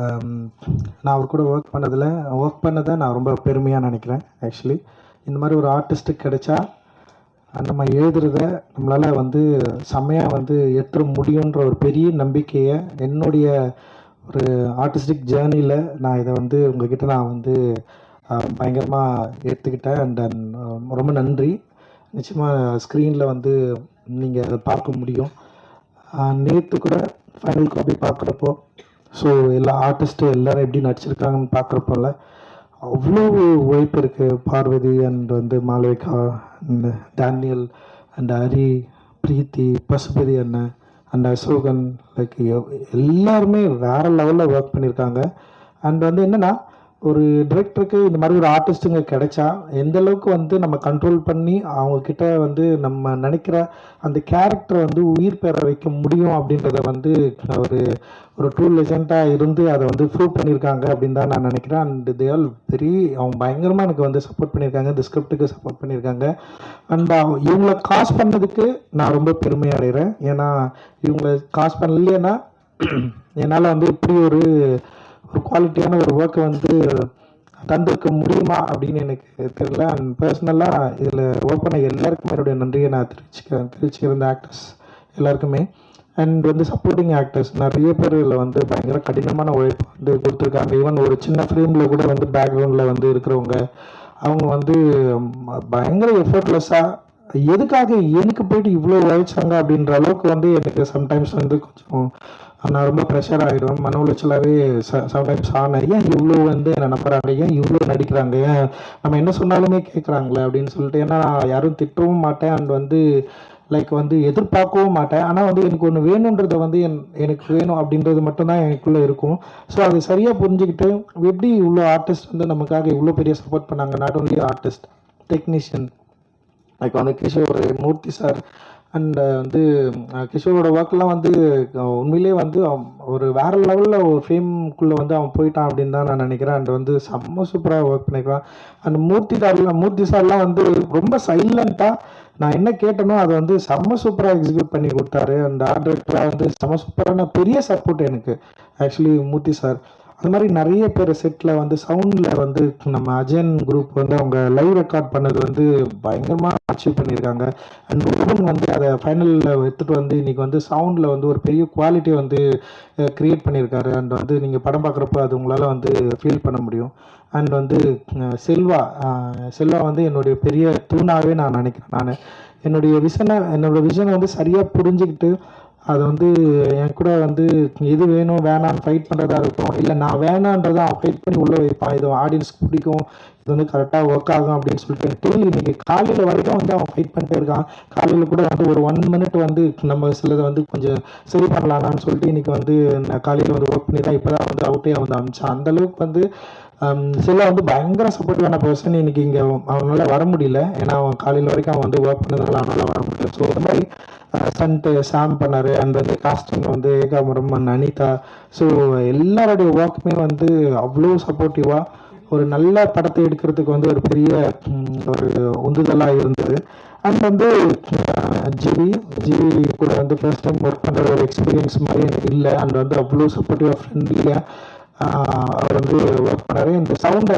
Um, நான் அவர் கூட work பண்ணதில் ஒர்க் பண்ணதை நான் ரொம்ப பெருமையாக நினைக்கிறேன் ஆக்சுவலி இந்த மாதிரி ஒரு ஆர்டிஸ்ட்டுக்கு கிடைச்சா நம்ம எழுதுறத நம்மளால் வந்து செம்மையாக வந்து எட்ட முடியுன்ற ஒரு பெரிய நம்பிக்கையை என்னுடைய ஒரு ஆர்டிஸ்டிக் ஜேர்னியில் நான் இதை வந்து உங்ககிட்ட நான் வந்து um, பயங்கரமாக எடுத்துக்கிட்டேன் அண்ட் um, ரொம்ப நன்றி. நிச்சயமாக ஸ்க்ரீனில் வந்து நீங்கள் அதை பார்க்க முடியும். நேற்று கூட ஃபைனல் காப்பி பார்க்குறப்போ ஸோ எல்லா ஆர்டிஸ்ட்டு எல்லோரும் எப்படி நடிச்சிருக்காங்கன்னு பார்க்குறப்போல அவ்வளோ உழைப்பு இருக்குது பார்வதி அண்ட் வந்து Malavika and Daniel and Hari Preethi Pasupathi அண்ணன் அண்ட் அசோகன் லைக் எல்லாருமே வேறு லெவலில் ஒர்க் பண்ணியிருக்காங்க அண்ட் வந்து என்னென்னா ஒரு டிரெக்டருக்கு இந்த மாதிரி ஒரு ஆர்டிஸ்ட்டுங்க கிடைச்சா எந்த அளவுக்கு வந்து நம்ம கண்ட்ரோல் பண்ணி அவங்கக்கிட்ட வந்து நம்ம நினைக்கிற அந்த கேரக்டரை வந்து உயிர் பெற வைக்க முடியும் அப்படின்றத வந்து ஒரு ஒரு டூ லெஜெண்டாக இருந்து அதை வந்து ப்ரூவ் பண்ணியிருக்காங்க அப்படின்னு தான் நான் நினைக்கிறேன். அண்ட் தே ஆல் வெரி அவங்க பயங்கரமாக எனக்கு வந்து சப்போர்ட் பண்ணியிருக்காங்க. இந்த ஸ்கிரிப்டுக்கு சப்போர்ட் பண்ணியிருக்காங்க. அண்ட் இவங்களை காசு பண்ணதுக்கு நான் ரொம்ப பெருமை அடைகிறேன். ஏன்னா இவங்களை காசு பண்ணலைன்னா என்னால் வந்து இப்படி ஒரு ஒரு குவாலிட்டியான ஒரு ஒர்க்கை வந்து தந்திருக்க முடியுமா அப்படின்னு எனக்கு தெரியல. அண்ட் பர்சனலாக இதில் ஒர்க் பண்ண எல்லாருக்குமே என்னுடைய நன்றியை நான் தெரிவிச்சுக்கிறேன். தெரிவிச்சுக்கிறேன் ஆக்டர்ஸ் எல்லாருக்குமே. அண்ட் வந்து சப்போர்ட்டிங் ஆக்டர்ஸ் நிறைய பேர் இதில் வந்து பயங்கர கடினமான உழைப்பு வந்து கொடுத்துருக்காங்க. ஈவன் ஒரு சின்ன ஃப்ரேமில் கூட வந்து பேக்ரவுண்டில் வந்து இருக்கிறவங்க அவங்க வந்து பயங்கர எஃபர்ட்லெஸ்ஸாக எதுக்காக எனக்கு போயிட்டு இவ்வளோ உழைச்சாங்க அப்படின்ற அளவுக்கு வந்து எனக்கு சம்டைம்ஸ் வந்து கொஞ்சம் நான் ரொம்ப ப்ரெஷர் ஆகிடும் மன உளைச்சலாகவே ச சம்டைம்ஸ் ஆனேன் ஏன் இவ்வளோ வந்து என்னை நம்புறாங்க? ஏன் இவ்வளோ நடிக்கிறாங்க? ஏன் நம்ம என்ன சொன்னாலுமே கேட்குறாங்களே அப்படின்னு சொல்லிட்டு ஏன்னா யாரும் திட்டவும் மாட்டேன். அண்ட் வந்து லைக் வந்து எதிர்பார்க்கவும் மாட்டேன். ஆனால் வந்து எனக்கு ஒன்று வேணுன்றத வந்து என் எனக்கு வேணும் அப்படின்றது மட்டும்தான் எனக்குள்ளே இருக்கும். ஸோ அதை சரியாக புரிஞ்சுக்கிட்டு எப்படி இவ்வளோ ஆர்டிஸ்ட் வந்து நமக்காக இவ்வளோ பெரிய சப்போர்ட் பண்ணாங்க? Not only artist technician like வந்து Kishore Murthy sir and uh, வந்து uh, கிஷோரோட ஒர்க்லாம் வந்து uh, உண்மையிலே வந்து ஒரு வேற லெவலில் ஒரு ஃபேம்குள்ளே வந்து அவன் போயிட்டான் அப்படின்னு தான் நான் நினைக்கிறேன். அண்ட் வந்து செம்ம சூப்பராக ஒர்க் பண்ணிக்கிறான் அண்ட் மூர்த்தி சார்லாம் மூர்த்தி சார்லாம் வந்து ரொம்ப சைலண்ட்டாக நான் என்ன கேட்டனோ அதை வந்து செம்ம சூப்பராக எக்ஸிக்யூட் பண்ணி கொடுத்தாரு. அந்த ஆர்ட் வந்து செம்ம சூப்பரான பெரிய சப்போர்ட் எனக்கு. ஆக்சுவலி மூர்த்தி சார் அது மாதிரி நிறைய பேர் செட்டில் வந்து சவுண்டில் வந்து நம்ம அஜயன் குரூப் வந்து அவங்க லைவ் ரெக்கார்ட் பண்ணது வந்து பயங்கரமாக அச்சீவ் பண்ணியிருக்காங்க. அண்ட் ரூபன் வந்து அதை ஃபைனலில் எடுத்துகிட்டு வந்து இன்றைக்கி வந்து சவுண்டில் வந்து ஒரு பெரிய குவாலிட்டி வந்து க்ரியேட் பண்ணியிருக்காரு. அண்ட் வந்து நீங்கள் படம் பார்க்குறப்ப அது உங்களால் வந்து ஃபீல் பண்ண முடியும். அண்ட் வந்து செல்வா செல்வா வந்து என்னுடைய பெரிய தூணாகவே நான் நினைக்கிறேன் நான். என்னுடைய விஷனை என்னோடய விஷனை வந்து சரியாக புரிஞ்சுக்கிட்டு அது வந்து என் கூட வந்து எது வேணும் வேணாம்னு ஃபைட் பண்ணுறதா இருக்கும் இல்லை நான் வேணான்றதை அவன் ஃபைட் பண்ணி உள்ளே வைப்பான். இது ஆடியன்ஸ்க்கு பிடிக்கும் இது வந்து கரெக்டாக ஒர்க் ஆகும் அப்படின்னு சொல்லிட்டு டெய்லி இன்னைக்கு காலையில் வரைக்கும் வந்து அவன் ஃபைட் பண்ணிட்டே இருக்கான். காலையில் கூட வந்து ஒரு ஒன் மினிட் வந்து நம்ம சிலதை வந்து கொஞ்சம் சரி பண்ணலாம்னு சொல்லிட்டு இன்னைக்கு வந்து நான் காலையில் வந்து ஒர்க் பண்ணி தான் இப்போ தான் வந்து அவுட்டே வந்து அமிச்சான். அந்தளவுக்கு வந்து Um, சில வந்து பயங்கர சப்போர்ட்டிவான பர்சன் இன்னைக்கு இங்கே அவனால் வர முடியல. ஏன்னா அவன் காலையில் வரைக்கும் அவன் வந்து ஒர்க் பண்ணதுனால அவனால் வர முடியல. ஸோ அந்த மாதிரி சன்ட்டு சாம் பண்ணார். அண்ட் வந்து காஸ்டிங் வந்து ஏகாமுரம்மன் அனிதா. ஸோ எல்லாருடைய ஒர்க்குமே வந்து அவ்வளோ சப்போர்ட்டிவாக ஒரு நல்ல படத்தை எடுக்கிறதுக்கு வந்து ஒரு பெரிய ஒரு உந்துதலாக இருந்தது. அண்ட் வந்து uh, ஜிவி ஜிவி கூட வந்து ஃபர்ஸ்ட் டைம் ஒர்க் பண்ணுற ஒரு எக்ஸ்பீரியன்ஸ் மாதிரி எனக்கு இல்லை. அண்ட் வந்து அவ்வளோ சப்போர்ட்டிவாக ஃப்ரெண்ட்லியாக அவர் வந்து ஒர்க் பண்ணார். இந்த சவுண்டை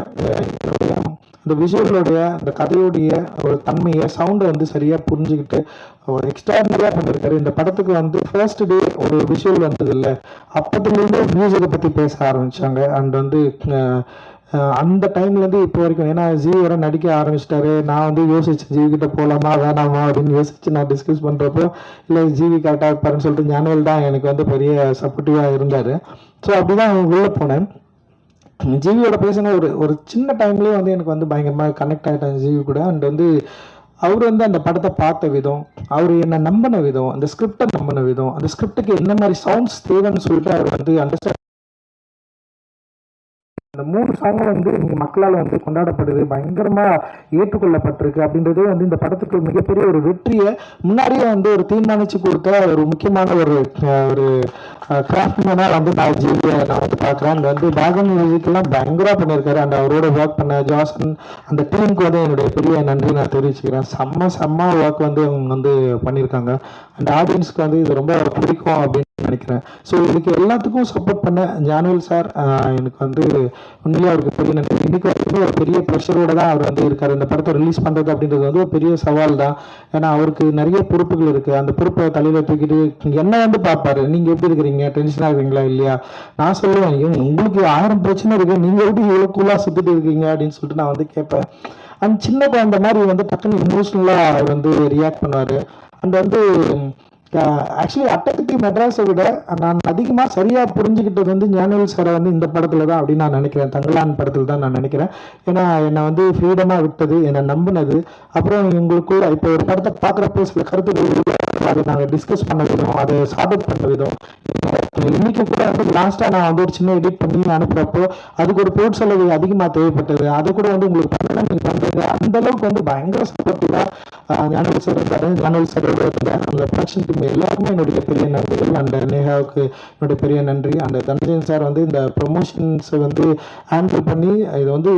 இந்த விஷயங்களுடைய இந்த கதையோடைய ஒரு தன்மையை சவுண்டை வந்து சரியாக புரிஞ்சுக்கிட்டு ஒரு எக்ஸ்ட்ராடினரியாக பண்ணியிருக்காரு இந்த படத்துக்கு வந்து ஃபர்ஸ்ட் டே ஒரு விஷுவல் வந்தது இல்லை மியூசிக்கை பற்றி பேச ஆரம்பித்தாங்க அண்ட் வந்து அந்த டைம்லேருந்து இப்போ வரைக்கும் ஏன்னா ஜீவோட நடிக்க ஆரம்பிச்சிட்டாரு. நான் வந்து யோசிச்சேன் ஜீவி கிட்ட போகலாமா வேணாமா அப்படின்னு யோசிச்சு நான் டிஸ்கஸ் பண்ணுறப்போ இல்லை ஜீவி கரெக்டாக இருப்பாருன்னு சொல்லிட்டு ஞானவேல் தான் எனக்கு வந்து பெரிய சப்போர்ட்டிவாக இருந்தார். ஸோ அப்படி தான் உள்ளே போனேன். ஜிவியோட பேசின ஒரு ஒரு சின்ன டைம்லேயே வந்து எனக்கு வந்து பயங்கரமாக கனெக்ட் ஆகிட்டேன் ஜிவி கூட. அண்ட் வந்து அவர் வந்து அந்த படத்தை பார்த்த விதம் அவர் என்னை நம்பின விதம் அந்த ஸ்கிரிப்டை நம்பின விதம் அந்த ஸ்கிரிப்டுக்கு என்ன மாதிரி சவுண்ட்ஸ் தேவைன்னு சொல்லிட்டு அவர் வந்து அண்டர்ஸ்டாண்ட் இந்த மூணு சாங்கும் வந்து இங்கே மக்களால் வந்து கொண்டாடப்படுது பயங்கரமாக ஏற்றுக்கொள்ளப்பட்டிருக்கு அப்படின்றதே வந்து இந்த படத்துக்கு மிகப்பெரிய ஒரு வெற்றியை முன்னாடியே வந்து ஒரு தீர்மானிச்சு கொடுத்த ஒரு முக்கியமான ஒரு ஒரு கிராஃப்ட்மேனாக வந்து நான் ஜிவியை நான் வந்து பார்க்குறேன். அந்த வந்து பேக்ரவுண்ட் மியூசிக்லாம் பயங்கரமாக பண்ணியிருக்காரு. அந்த அவரோட ஒர்க் பண்ண ஜாசன் அந்த டீமுக்கு வந்து என்னுடைய பெரிய நன்றி நான் தெரிவிச்சுக்கிறேன். செம்ம செம்ம ஒர்க் வந்து அவங்க வந்து பண்ணியிருக்காங்க. அந்த ஆடியன்ஸ்க்கு வந்து இது ரொம்ப பிடிக்கும் அப்படின்னு நினைக்கிறேன். ஸோ இதுக்கு எல்லாத்துக்கும் சப்போர்ட் பண்ண ஜானுவல் சார் எனக்கு வந்து உண்மையிலே அவருக்கு பெரிய நன்றி. இன்னைக்கு வரைக்கும் ஒரு பெரிய ப்ரெஷரோட தான் அவர் வந்து இருக்கார். இந்த படத்தை ரிலீஸ் பண்ணுறது அப்படின்றது வந்து ஒரு பெரிய சவால் தான். ஏன்னா அவருக்கு நிறைய பொறுப்புகள் இருக்குது அந்த பொறுப்பை தலையில் தூக்கிட்டு என்ன வந்து பார்ப்பாரு. நீங்கள் எப்படி இருக்கிறீங்க? டென்ஷனாக இருக்கிறீங்களா? இல்லையா? நான் சொல்லுவேன் உங்களுக்கு ஆயிரம் பிரச்சனை இருக்குது நீங்கள் எப்படி இவ்வளோ கூலாக சுற்றிட்டு இருக்கீங்க? அப்படின்னு சொல்லிட்டு நான் வந்து கேட்பேன். அண்ட் சின்ன குழந்த மாதிரி வந்து டக்குன்னு இமோஷ்னலாக அவர் வந்து ரியாக்ட் பண்ணுவார். அண்ட் வந்து ஆக்சுவலி அட்டகத்தி மெட்ராஸை விட நான் அதிகமாக சரியாக புரிஞ்சுக்கிட்டது வந்து ஞானவேல் சாரை வந்து இந்த படத்தில் தான் அப்படின்னு நான் நினைக்கிறேன். தங்கலான் படத்தில் தான் நான் நினைக்கிறேன். ஏன்னா என்னை வந்து ஃப்ரீடமாக விட்டது என்னை நம்பினது. அப்புறம் எங்களுக்குள்ள இப்போ ஒரு படத்தை பார்க்குறப்போ சில கருத்துக்கள் அதை நாங்கள் டிஸ்கஸ் பண்ண விதம் அதை சார்ட் அவுட் பண்ண விதம். இன்னைக்கு கூட வந்து லாஸ்ட்டாக நான் வந்து ஒரு சின்ன எடிட் பண்ணி அனுப்புகிறப்போ அதுக்கு ஒரு பொருட் செலவு அதிகமாக தேவைப்பட்டது. அதை கூட வந்து உங்களுக்கு பண்ணலாம் நீங்கள் பண்ணுறது அந்த அளவுக்கு வந்து பயங்கர சப்போர்ட்டிவாக ஞானவேல் சார் இருந்தார் ஞானவேல் சார் இருந்தார் அந்த ப்ரொடக்ஷன் டீம் எல்லாருக்குமே என்னுடைய பெரிய நன்றிகள் அந்த நேஹாவுக்கு என்னுடைய பெரிய நன்றி. அந்த தனஞ்சயன் சார் வந்து இந்த ப்ரொமோஷன்ஸை வந்து ஹேண்டில் பண்ணி இதை வந்து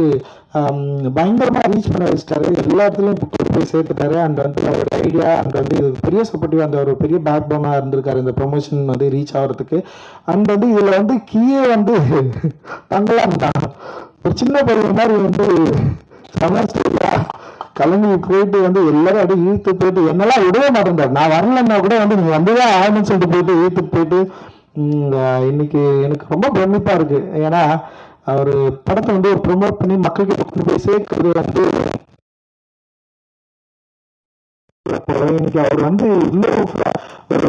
பயங்கரமாக ரீச் பண்ண வச்சுட்டாரு. எல்லா இடத்துலையும் புக்கு போய் சேர்த்துட்டாரு. அண்ட் வந்து அவரோட ஐடியா அண்ட் வந்து இது பெரிய சப்போர்ட்டிவ் அந்த ஒரு பெரிய பேக் போனாக இருந்திருக்காரு இந்த ப்ரொமோஷன் வந்து ரீச் ஆகிறதுக்கு. அண்ட் வந்து இதில் வந்து கீழே வந்து தங்கலாம் தான் ஒரு சின்ன பையன் மாதிரி வந்து சமஸ்டியா கிளம்பி போயிட்டு வந்து எல்லாரும் அப்படியே இழுத்து போயிட்டு என்னெல்லாம் விடவே மாட்டேன்றாரு நான் வரலன்னா கூட வந்து நீங்க வந்துதான் ஆகணும்னு சொல்லிட்டு போயிட்டு இழுத்துட்டு போயிட்டு இன்னைக்கு எனக்கு ரொம்ப பிரமிப்பா இருக்கு. ஏன்னா அவர் படத்தை வந்து ஒரு ப்ரொமோட் பண்ணி மக்கள்கிட்ட கொண்டு போய் சேர்க்கிறது வந்து இன்னைக்கு அவர் வந்து இன்னும் ஒரு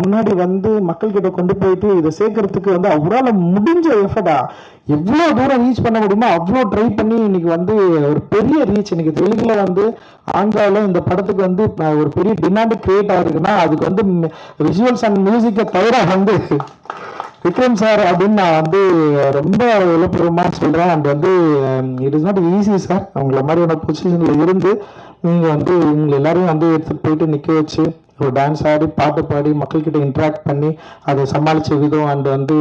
முன்னாடி வந்து மக்கள் கிட்ட கொண்டு போயிட்டு இதை சேர்க்கறதுக்கு வந்து அவரால் முடிஞ்ச எஃபர்டா எவ்வளோ தூரம் ரீச் பண்ண முடியுமோ அவ்வளோ ட்ரை பண்ணி இன்னைக்கு வந்து ஒரு பெரிய ரீச் இன்னைக்கு தெலுங்குல வந்து ஆந்திராவில் இந்த படத்துக்கு வந்து ஒரு பெரிய டிமாண்டு கிரியேட் ஆகுதுன்னா அதுக்கு வந்து விஜுவல்ஸ் அண்ட் மியூசிக்கை தவிர வந்து விக்ரம் சார் அப்படின்னு நான் வந்து ரொம்ப விழுப்புரமாக சொல்கிறேன் அண்ட் வந்து it is not easy sir அவங்கள மாதிரியான பொசிஷனில் இருந்து நீங்கள் வந்து இவங்க எல்லாரையும் வந்து எடுத்துகிட்டு போயிட்டு நிற்க வச்சு ஒரு டான்ஸ் ஆடி பாட்டு பாடி மக்கள்கிட்ட இன்ட்ராக்ட் பண்ணி அதை சமாளித்த விதம் அண்ட் வந்து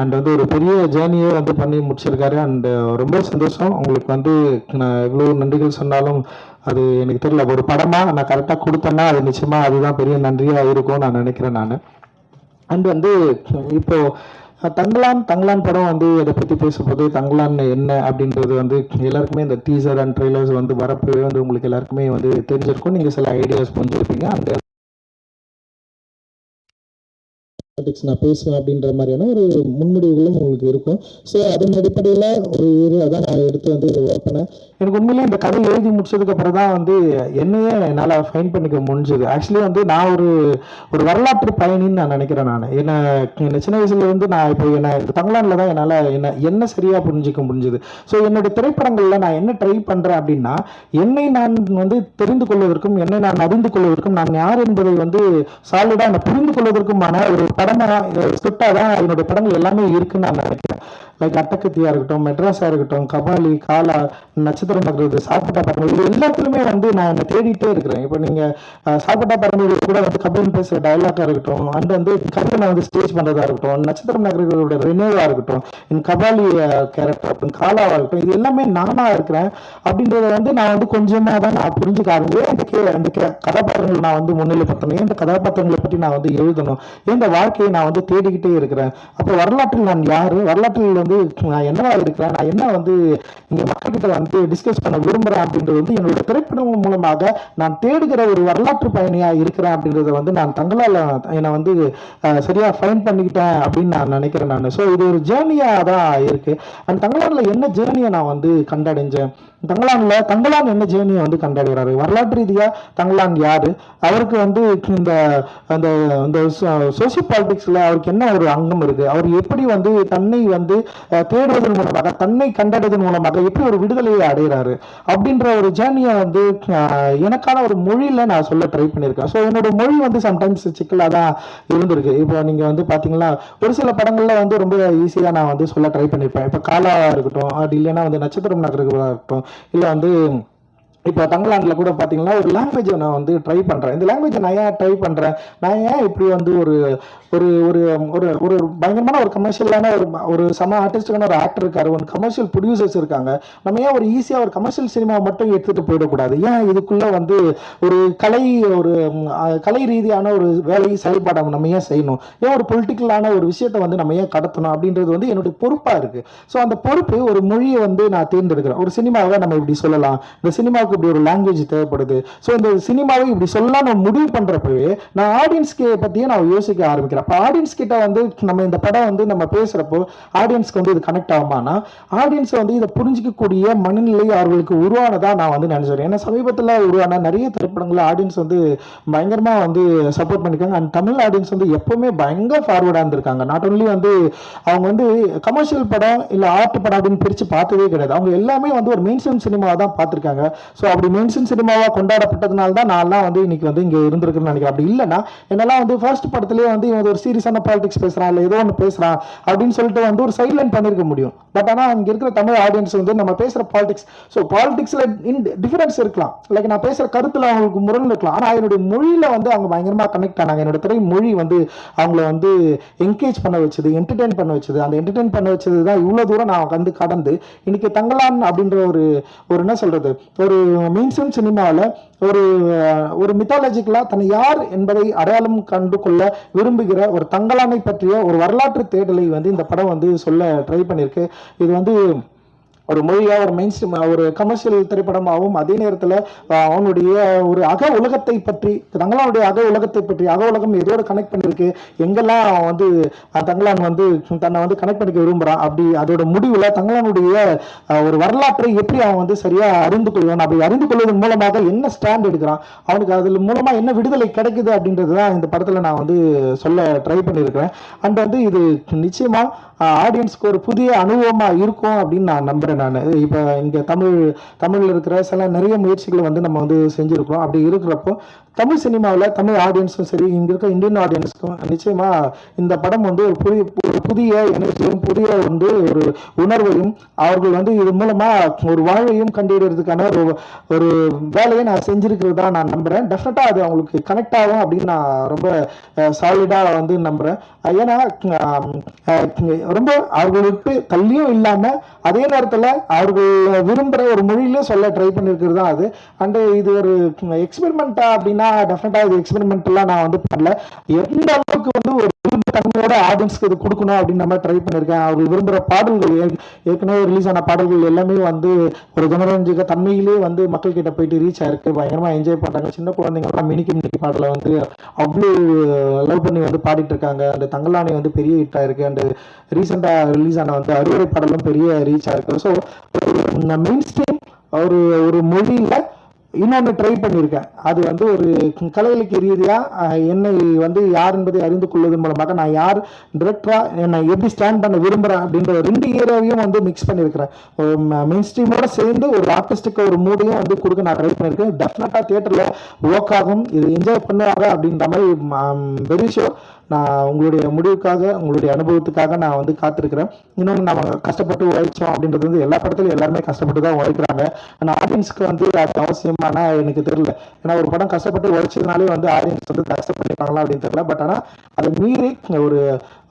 அண்ட் வந்து ஒரு பெரிய ஜேர்னியே வந்து பண்ணி முடிச்சிருக்காரு. அண்ட் ரொம்ப சந்தோஷம். உங்களுக்கு வந்து நான் எவ்வளோ நன்றிகள் சொன்னாலும் அது எனக்கு தெரியல. ஒரு படமாக நான் கரெக்டாக கொடுத்தேன்னா அது நிச்சயமாக அதுதான் பெரிய நன்றியாக இருக்கும் நான் நினைக்கிறேன் நான். அண்ட் வந்து இப்போது தங்கலான் தங்கலான் படம் வந்து இதை பற்றி பேசும்போது தங்கலான் என்ன அப்படின்றது வந்து எல்லாருக்குமே இந்த டீசர் அண்ட் ட்ரெய்லர்ஸ் வந்து வரப்பவே வந்து உங்களுக்கு எல்லாருக்குமே வந்து தெரிஞ்சிருக்கும். நீங்கள் சில ஐடியாஸ் புரிஞ்சிருப்பீங்க. அந்த நான் பேசுவேன் அப்படின்ற மாதிரியான ஒரு முன்முடிவுகளும் உங்களுக்கு இருக்கும். ஸோ அதன் அடிப்படையில் ஒரு ஏரியா தான் நான் எடுத்து வந்து இதை ஒர்க் பண்ணேன் எனக்கு உண்மையிலேயே இந்த கதை எழுதி முடிச்சதுக்கு அப்புறம் தான் வந்து என்னையே என்னால் ஃபைன் பண்ணிக்க முடிஞ்சது. ஆக்சுவலி வந்து நான் ஒரு ஒரு வரலாற்று பயணின்னு நான் நினைக்கிறேன் நான். என்ன என்ன சின்ன வயசுல இருந்து நான் இப்போ என்ன தங்கலான்ல தான் என்னால் என்ன என்ன சரியாக புரிஞ்சிக்க முடிஞ்சது. ஸோ என்னுடைய திரைப்படங்களில் நான் என்ன ட்ரை பண்ணுறேன் அப்படின்னா என்னை நான் வந்து தெரிந்து கொள்வதற்கும் என்னை நான் அறிந்து கொள்வதற்கும் நான் யார் என்பதை வந்து சாலிடாக நான் புரிந்து கொள்வதற்குமான ஒரு படமாக ஸ்கிரிப்டாக தான் என்னுடைய படங்கள் எல்லாமே இருக்குன்னு நான் நினைக்கிறேன். லைக் அட்டக்கத்தியா இருக்கட்டும் மெட்ராஸா இருக்கட்டும் கபாலி காலா நட்சத்திரம் பார்க்கறது சாப்பிட்டா படங்கள் இது எல்லாத்துலயுமே வந்து நான் என்னை தேடிட்டே இருக்கிறேன். இப்போ நீங்க சாப்பிட்டா படங்கள் கூட வந்து கபில் பேசுற டயலாக்கா இருக்கட்டும் அண்ட் வந்து கருணை வந்து ஸ்டேஜ் பண்றதா இருக்கட்டும் நட்சத்திரம் நகர்களோட ரினேவா இருக்கட்டும் என் கபாலி கேரக்டர் இருக்கட்டும் காலாவா இருக்கட்டும் இது எல்லாமே நானா இருக்கிறேன். அப்படின்றத வந்து நான் வந்து கொஞ்சமா தான் நான் புரிஞ்சுக்க ஆரம்பிச்சேன் இந்த கே கே- நான் வந்து முன்னிலைப்படுத்தணும். ஏன் இந்த கதாபாத்திரங்களை பற்றி நான் வந்து எழுதணும்? ஏன் இந்த வாழ்க்கையை நான் வந்து தேடிக்கிட்டே இருக்கிறேன்? அப்போ வரலாற்றில் நான் யாரு? வரலாற்றில் வந்து நான் என்னவா இருக்கிறேன் நான் என்ன வந்து இங்கே மக்கள்கிட்ட வந்து டிஸ்கஸ் பண்ண விரும்புகிறேன் அப்படின்றது வந்து என்னோட திரைப்படம் மூலமாக நான் தேடுகிற ஒரு வரலாற்று பயணியாக இருக்கிறேன் அப்படின்றத வந்து நான் தங்களால் என்னை வந்து சரியாக ஃபைன் பண்ணிக்கிட்டேன் அப்படின்னு நான் நினைக்கிறேன் நான். ஸோ இது ஒரு ஜேர்னியாக தான் இருக்குது அண்ட் தங்களான்ல என்ன ஜேர்னியை நான் வந்து கண்டடைஞ்சேன்? தங்கலான்ல தங்கலான் என்ன ஜேர்னியை வந்து கண்டடைகிறாரு? வரலாற்று ரீதியாக தங்கலான் யாரு? அவருக்கு வந்து இந்த அந்த அந்த சோசியல் பாலிடிக்ஸில் அவருக்கு என்ன ஒரு அங்கம் இருக்கு? அவர் எப்படி வந்து தன்னை வந்து தேடுவதன் மூலமாக தன்னை கண்டடைவதன் மூலமாக எப்படி ஒரு விடுதலையை அடைகிறாரு? அப்படின்ற ஒரு ஜேர்னியை வந்து எனக்கான ஒரு மொழியில் நான் சொல்ல ட்ரை பண்ணியிருக்கேன். ஸோ என்னோட மொழி வந்து சம்டைம்ஸ் சிக்கலாக தான் இருந்திருக்கு. இப்போ நீங்கள் வந்து பார்த்தீங்களா ஒரு சில படங்களில் வந்து ரொம்ப ஈஸியாக நான் வந்து சொல்ல ட்ரை பண்ணியிருப்பேன். இப்போ காலாவாக இருக்கட்டும் அப்படி இல்லைன்னா வந்து நட்சத்திரம் நகருக்கா இருக்கட்டும் இல்லை வந்து இப்போ தமிழ்நாட்டில் கூட பார்த்தீங்கன்னா ஒரு லாங்குவேஜை நான் வந்து ட்ரை பண்ணுறேன் இந்த லாங்குவேஜை நான் ஏன் ட்ரை பண்ணுறேன் நான் ஏன் இப்படி வந்து ஒரு ஒரு ஒரு ஒரு ஒரு பயங்கரமான ஒரு கமர்ஷியலான ஒரு ஒரு சம ஆர்டிஸ்டுக்கான ஒரு ஆக்டர் இருக்காரு. ஒரு கமர்ஷியல் ப்ரொடியூசர்ஸ் இருக்காங்க. நம்ம ஏன் ஒரு ஈஸியாக ஒரு கமர்ஷியல் சினிமா மட்டும் எடுத்துகிட்டு போயிடக்கூடாது? ஏன் இதுக்குள்ளே வந்து ஒரு கலை ஒரு கலை ரீதியான ஒரு வேலையை செயல்பாடை நம்ம ஏன் செய்யணும்? ஏன் ஒரு பொலிட்டிக்கலான ஒரு விஷயத்தை வந்து நம்ம ஏன் கடத்தணும்? அப்படின்றது வந்து என்னுடைய பொறுப்பாக இருக்குது ஸோ அந்த பொறுப்பு ஒரு மொழியை வந்து நான் தேர்ந்தெடுக்கிறேன். ஒரு சினிமாவை நம்ம இப்படி சொல்லலாம். இந்த சினிமாவுக்கு இப்படி ஒரு லாங்குவேஜ் தேவைப்படுது. ஸோ இந்த சினிமாவை இப்படி சொல்லலாம் நம்ம முடிவு பண்ணுறப்பவே நான் ஆடியன்ஸ்க்கு பற்றியே நான் யோசிக்க ஆரம்பிக்கிறேன். அப்போ ஆடியன்ஸ் கிட்ட வந்து நம்ம இந்த படம் வந்து நம்ம பேசுகிறப்போ ஆடியன்ஸ்க்கு வந்து இது கனெக்ட் ஆகுமானா ஆடியன்ஸ் வந்து இதை புரிஞ்சிக்கக்கூடிய மனநிலை அவர்களுக்கு உருவானதாக நான் வந்து நினைச்சிருக்கேன் ஏன்னா சமீபத்தில் உருவான நிறைய திரைப்படங்கள் ஆடியன்ஸ் வந்து பயங்கரமாக வந்து சப்போர்ட் பண்ணியிருக்காங்க. அண்ட் தமிழ் ஆடியன்ஸ் வந்து எப்போவுமே பயங்கர ஃபார்வர்டாக இருந்திருக்காங்க. நாட் ஒன்லி வந்து அவங்க வந்து கமர்ஷியல் படம் இல்லை ஆர்ட் படம் அப்படின்னு பிரித்து பார்த்ததே கிடையாது. அவங்க எல்லாமே வந்து ஒரு மெயின் ஸ்ட்ரீம் சினிமாவை தான் பார்த்துருக்காங்க. ஸோ ஸோ அப்படி மென்ஷன் சினிமாவாக கொண்டாடப்பட்டதுனால தான் நான்லாம் வந்து இன்னைக்கு வந்து இங்கே இருந்திருக்குன்னு நினைக்கிறேன். அப்படி இல்லைன்னா என்னெல்லாம் வந்து ஃபர்ஸ்ட் படத்துலேயே வந்து இவன் ஒரு சீரியஸான பாலிடிக்ஸ் பேசுகிறான் இல்லை ஏதோ ஒன்று பேசுகிறான் அப்படின்னு சொல்லிட்டு வந்து ஒரு சைட்லைன் பண்ணியிருக்க முடியும். பட் ஆனால் அங்கே இருக்கிற தமிழ் ஆடியன்ஸ் வந்து நம்ம பேசுகிற பாலிடிக்ஸ் ஸோ பாலிடிக்ஸில் இன் டிஃபரன்ஸ் இருக்கலாம். லைக் நான் பேசுகிற கருத்தில் அவங்களுக்கு முரண் இருக்கலாம். ஆனால் என்னுடைய மொழியில் வந்து அவங்க பயங்கரமாக கனெக்ட் ஆனாங்க. என்னோட திரை மொழி வந்து அவங்கள வந்து என்கேஜ் பண்ண வச்சது என்டர்டெயின் பண்ண வச்சது. அந்த என்டர்டெயின் பண்ண வச்சது தான் இவ்வளோ தூரம் நான் வந்து கடந்து இன்னைக்கு தங்கலான் அப்படின்ற ஒரு ஒரு என்ன சொல்கிறது ஒரு மெயின் சினிமாவில் ஒரு ஒரு மித்தாலஜிக்கலாக தன்னை யார் என்பதை அடையாளம் கண்டு கொள்ள விரும்புகிற ஒரு தங்கலாமை பற்றிய ஒரு வரலாற்று தேடலை வந்து இந்த படம் வந்து சொல்ல ட்ரை பண்ணியிருக்கு. இது வந்து ஒரு மொழியா ஒரு மெயின் ஸ்ட்ரீம் ஒரு கமர்ஷியல் திரைப்படமாகவும் அதே நேரத்தில் அவனுடைய ஒரு அக உலகத்தை பற்றி தங்களானுடைய அக உலகத்தை பற்றி அக உலகம் எதோட கனெக்ட் பண்ணிருக்கு எங்கெல்லாம் அவன் வந்து தங்களான் வந்து தன்னை வந்து கனெக்ட் பண்ணிக்க விரும்புகிறான் அப்படி அதோட முடிவில் தங்களானுடைய ஒரு வரலாற்றை எப்படி அவன் வந்து சரியா அறிந்து கொள்வான் அப்படி அறிந்து கொள்வதன் மூலமாக என்ன ஸ்டாண்ட் எடுக்கிறான் அவனுக்கு அதில் மூலமாக என்ன விடுதலை கிடைக்குது அப்படின்றது தான் இந்த படத்தில் நான் வந்து சொல்ல ட்ரை பண்ணியிருக்கிறேன். அண்ட் வந்து இது நிச்சயமாக ஆடியன்ஸ்க்கு ஒரு புதிய அனுபவமாக இருக்கும் அப்படின்னு நான் நம்புகிறேன் நான். இப்போ இங்க தமிழ் தமிழில் இருக்கிற சில நிறைய முயற்சிகளை வந்து நம்ம வந்து செஞ்சுருக்கிறோம். அப்படி இருக்கிறப்போ தமிழ் சினிமாவில் தமிழ் ஆடியன்ஸும் சரி இங்கே இருக்க இந்தியன் ஆடியன்ஸ்க்கும் நிச்சயமாக இந்த படம் வந்து ஒரு புதிய ஒரு புதிய எனர்ஜியும் புதிய வந்து ஒரு உணர்வையும் அவர்கள் வந்து இது மூலமாக ஒரு வாழ்வையும் கண்டிடுறதுக்கான ஒரு ஒரு வேலையை நான் செஞ்சிருக்கிறதா நான் நம்புகிறேன் டெஃபினட்டாக அது அவங்களுக்கு கனெக்ட் ஆகும் அப்படின்னு நான் ரொம்ப சாலிடாக வந்து நம்புகிறேன் ஏன்னா ரொம்ப அவர்களுக்கு தள்ளியும் இல்லாமல் அதே நேரத்தில் அவர்கள் விரும்புகிற ஒரு மொழியிலையும் சொல்ல ட்ரை பண்ணியிருக்கிறது தான் அது. அண்டு இது ஒரு எக்ஸ்பெரிமெண்ட்டாக அப்படின்னா டெஃபினட்டா இது எக்ஸ்பெரிமெண்ட்லாம் நான் வந்து பண்ணல. எந்த அளவுக்கு வந்து ஒரு தன்மையோட ஆடியன்ஸ்க்கு இது கொடுக்கணும் அப்படின்னு நம்ம ட்ரை பண்ணியிருக்கேன். அவர் விரும்புகிற பாடல்கள் ஏற்கனவே ரிலீஸ் ஆன பாடல்கள் எல்லாமே வந்து ஒரு ஜனரஞ்சக தன்மையிலே வந்து மக்கள் கிட்ட போயிட்டு ரீச் ஆயிருக்கு. பயங்கரமா என்ஜாய் பண்றாங்க. சின்ன குழந்தைங்கலாம் மினிக்கு மினிக்கு பாடலை வந்து அவ்வளோ லவ் பண்ணி வந்து பாடிட்டு இருக்காங்க அந்த தங்கலானி வந்து பெரிய ஹிட் ஆயிருக்கு. அண்ட் ரீசெண்டாக ரிலீஸ் ஆன வந்து அறுவடை பாடலும் பெரிய ரீச் ஆயிருக்கு ஸோ மெயின் ஸ்ட்ரீம் ஒரு ஒரு மொழியில இன்னொன்று ட்ரை பண்ணியிருக்கேன் அது வந்து ஒரு கலைகளுக்கு ரீதியாக என்னை வந்து யார் என்பதை அறிந்து கொள்வதன் மூலமாக நான் யார் டிரெக்டராக என்னை எப்படி ஸ்டாண்ட் பண்ண விரும்புகிறேன் அப்படின்ற ரெண்டு ஏரியாவையும் வந்து மிக்ஸ் பண்ணியிருக்கிறேன் மெயின் ஸ்ட்ரீமோட சேர்ந்து ஒரு ஆர்டிஸ்ட்டுக்கு ஒரு மூடையும் வந்து கொடுக்க நான் ட்ரை பண்ணியிருக்கேன் டெஃபினட்டாக தியேட்டரில் ஒர்க் ஆகும். இது என்ஜாய் பண்ணுவாங்க அப்படின்ற மாதிரி வெரி ஷோர் நான் உங்களுடைய முடிவுக்காக உங்களுடைய அனுபவத்துக்காக நான் வந்து காத்திருக்கிறேன். இன்னொன்று நம்ம கஷ்டப்பட்டு உழைச்சோம் அப்படின்றது வந்து எல்லா படத்துலையும் எல்லாருமே கஷ்டப்பட்டு தான் உழைக்கிறாங்க. ஆனால் ஆடியன்ஸ்க்கு வந்து அது அவசியமானா எனக்கு தெரியல. ஏன்னா ஒரு படம் கஷ்டப்பட்டு உழைச்சதுனாலே வந்து ஆடியன்ஸ் வந்து அக்செப்ட் அப்படின்னு தெரியல. பட் ஆனால் அதை மீறி ஒரு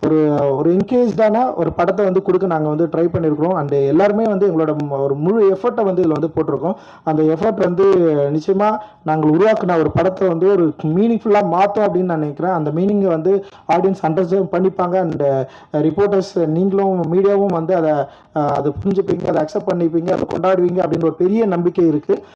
ஒரு ஒரு என்கேஜ்டான ஒரு படத்தை வந்து கொடுக்க நாங்கள் வந்து ட்ரை பண்ணியிருக்கிறோம் அண்ட் எல்லாருமே வந்து எங்களோட ஒரு முழு எஃபர்ட்டை வந்து இதில் வந்து போட்டிருக்கோம். அந்த எஃபர்ட் வந்து நிச்சயமாக நாங்கள் உருவாக்குன ஒரு படத்தை வந்து ஒரு மீனிங்ஃபுல்லாக மாற்றோம் அப்படின்னு நான் நினைக்கிறேன். அந்த மீனிங்கை வந்து ஆடியன்ஸ் அண்டர்ஸ்டாண்ட் பண்ணிப்பாங்க. அண்ட் ரிப்போர்ட்டர்ஸ் uh, நீங்களும் மீடியாவும் வந்து அதை அதை புரிஞ்சுப்பீங்க அதை அக்செப்ட் பண்ணிப்பீங்க அதை கொண்டாடுவீங்க அப்படின்னு ஒரு பெரிய நம்பிக்கை இருக்குது